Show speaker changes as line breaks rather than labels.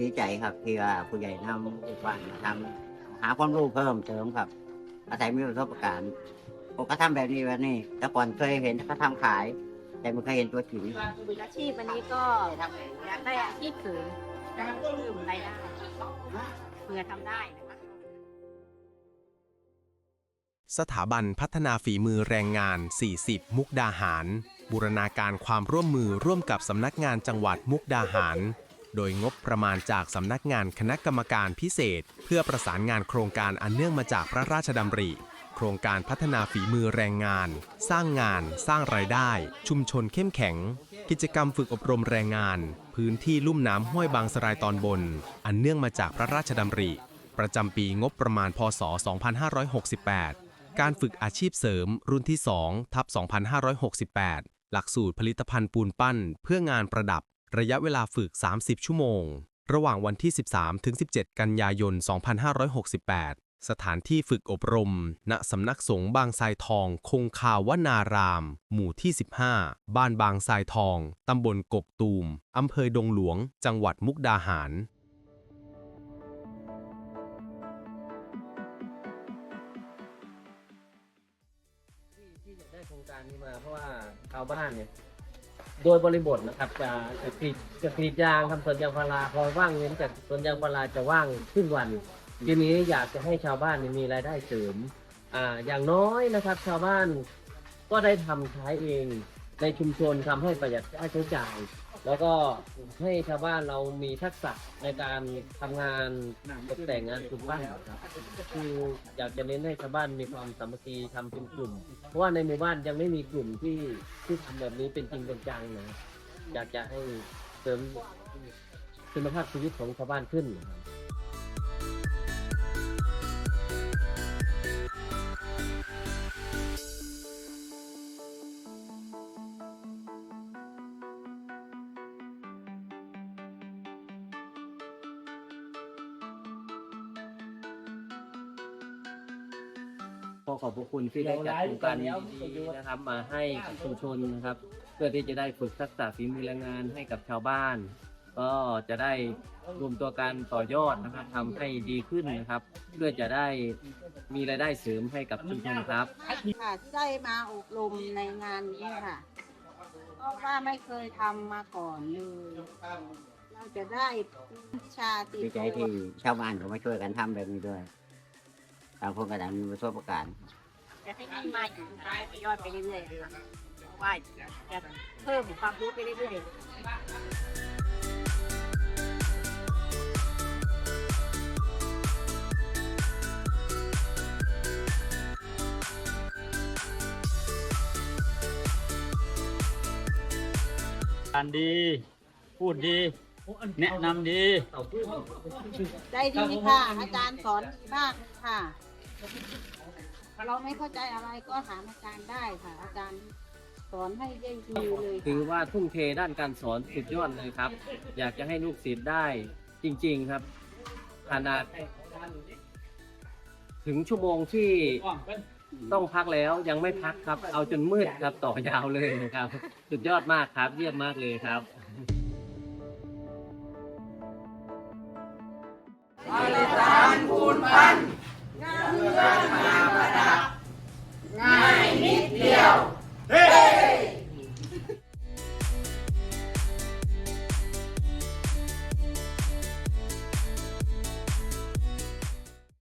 ดีใจครับ ที่ว่าผู้ใหญ่นำลูกบ้านมาทำหาความรู้เพิ่มเติมครับ อาศัยมีประสบการณ์ผมก็ทำแบบนี้แบบนี้แต่ก่อนเคยเห็นเขาทำขาย แต่ไม่เคยเห็นตัวจริง
อาชีพวันนี้ก็อยากได้อาชีพเสริมเพิ่มรายได้เพื่อทำได้
สถาบันพัฒนาฝีมือแรงงาน 40 มุกดาหาร บูรณาการความร่วมมือร่วมกับสำนักงานจังหวัดมุกดาหาร โดยงบประมาณจากสำนักงานคณะกรรมการพิเศษ เพื่อประสานงานโครงการอันเนื่องมาจากพระราชดำริ โครงการพัฒนาฝีมือแรงงาน สร้างงาน สร้างรายได้ ชุมชนเข้มแข็ง กิจกรรมฝึกอบรมแรงงาน พื้นที่ลุ่มน้ำห้วยบางสรายตอนบน อันเนื่องมาจากพระราชดำริ ประจำปีงบประมาณพศ 2568 การฝึกอาชีพเสริม รุ่นที่2ทับ2568 หลักสูตรผลิตภัณฑ์ปูนปั้น เพื่องานประดับ ระยะเวลาฝึก 30 ชั่วโมง ระหว่างวันที่ 13 ถึง 17 กันยายน 2568 สถานที่ฝึกอบรม ณสำนักสงฆ์บางทรายทอง คงคาวนาราม หมู่ที่ 15 บ้านบางทรายทอง ตำบลกกตูม อำเภอดงหลวง จังหวัดมุกดาหาร
ที่ที่จะได้โครงการนี้มาเพราะว่าชาวบ้านเนี่ย โดยบริบทนะครับจะจะกรีดจะกรีดยางทำสวนยางพาราพอว่างเว้นจากสวนยางพาราจะว่างขึ้นวัน ทีนี้อยากจะให้ชาวบ้านเนี่ยมีรายได้เสริมอ่าอย่างน้อยนะครับ ชาวบ้านก็ได้ทำใช้เองในชุมชนทำให้ประหยัดค่าใช้จ่าย แล้วก็ให้ชาวบ้านเรามีทักษะในการทำงานตกแต่งงานกลุ่มบ้านครับคืออยากจะเน้นให้ชาวบ้านมีความสามัคคีทำเป็นกลุ่ม เพราะว่าในหมู่บ้านยังไม่มีกลุ่มที่ที่ทำแบบนี้เป็นจริงเป็นจังนะครับอยากจะให้เสริมคุณภาพชีวิตของชาวบ้านขึ้นนะครับ ขอขอบพระคุณที่ได้จัดโครงการดีๆนะครับ มาให้กับชุมชนนะครับ เพื่อที่จะได้ฝึกทักษะฝีมือแรงงานให้กับชาวบ้าน ก็จะได้รวมตัวกันต่อยอดนะครับทำให้ดีขึ้นนะครับ เพื่อจะได้มีรายได้เสริมให้กับชุมชนครับ
ค่ะที่ได้มาอบรมในงานนี้ค่ะ เพราะว่าไม่เคยทำมาก่อนเลย เราจะได้วิชาติด
ดีใจที่ชาวบ้านเขามาช่วยกันทำแบบนี้ด้วย ต่างคนก็ต่างมีประสบการณ์
จะให้มีมาอยู่ต่อยอดไปเรื่อยๆค่ะเพราะว่าจะเพิ่มความรู้ไปเรื่อยๆ
การดี พูดดี แนะนำดี
ได้ดีค่ะ อาจารย์สอนดีมากเลยค่ะ เราไม่เข้าใจอะไรก็ถามอาจารย์ได้ค่ะ อาจารย์สอนให้ได้ดีเลย
ถือ
ค่ะ
ว่าทุ่มเทด้านการสอนสุดยอดเลยครับ อยากจะให้ลูกศิษย์ได้จริงๆครับขนาดถึงชั่วโมงที่ต้องพักแล้วยังไม่พักครับ เอาจนมืดครับต่อยาวเลยนะครับ สุดยอดมากครับ เยี่ยมมากเลยครับ
งาน